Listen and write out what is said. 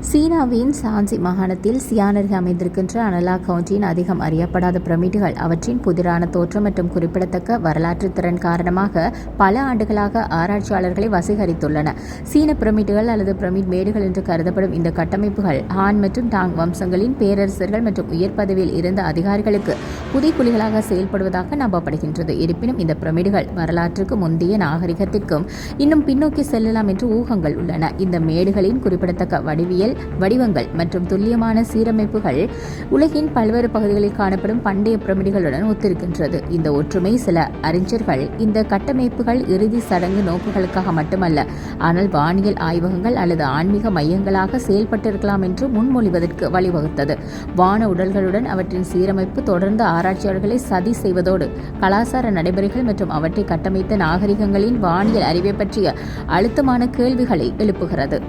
சீனாவின் சான்சி மாகாணத்தில் சியானருகே அமைந்திருக்கின்ற அனலா கவுண்டியின் அதிகம் அறியப்படாத பிரமிடுகள் அவற்றின் புதிரான தோற்றம் மற்றும் குறிப்பிடத்தக்க வரலாற்று திறன் காரணமாக பல ஆண்டுகளாக ஆராய்ச்சியாளர்களை வசீகரித்துள்ளன. சீன பிரமிடுகள் அல்லது பிரமிட் மேடுகள் என்று கருதப்படும் இந்த கட்டமைப்புகள் ஹான் மற்றும் டாங் வம்சங்களின் பேரரசர்கள் மற்றும் உயர் பதவியில் இருந்த அதிகாரிகளுக்கு புதைக்குழிகளாக செயல்படுவதாக நம்பப்படுகின்றது. இருப்பினும் இந்த பிரமிடுகள் வரலாற்றுக்கு முந்தைய நாகரிகத்திற்கும் இன்னும் பின்னோக்கி செல்லலாம் என்று ஊகங்கள் உள்ளன. இந்த மேடுகளின் குறிப்பிடத்தக்க வடிவியல் வடிவங்கள் மற்றும் துல்லியமான சீரமைப்புகள் உலகின் பல்வேறு பகுதிகளில் காணப்படும் பண்டைய பிரமிடுகளுடன் ஒத்திருக்கின்றது. இந்த ஒற்றுமை சில அறிஞர்கள் இந்த கட்டமைப்புகள் இறுதி சடங்கு நோக்குகளுக்காக மட்டுமல்ல ஆனால் வானியல் ஆய்வகங்கள் அல்லது ஆன்மீக மையங்களாக செயல்பட்டிருக்கலாம் என்று முன்மொழிவதற்கு வழிவகுத்தது. வான உடல்களுடன் அவற்றின் சீரமைப்பு தொடர்ந்து ஆராய்ச்சியாளர்களை சதி செய்வதோடு கலாச்சார நடைமுறைகள் மற்றும் அவற்றை கட்டமைத்த நாகரிகங்களின் வானியல் அறிவை பற்றிய அழுத்தமான கேள்விகளை எழுப்புகிறது.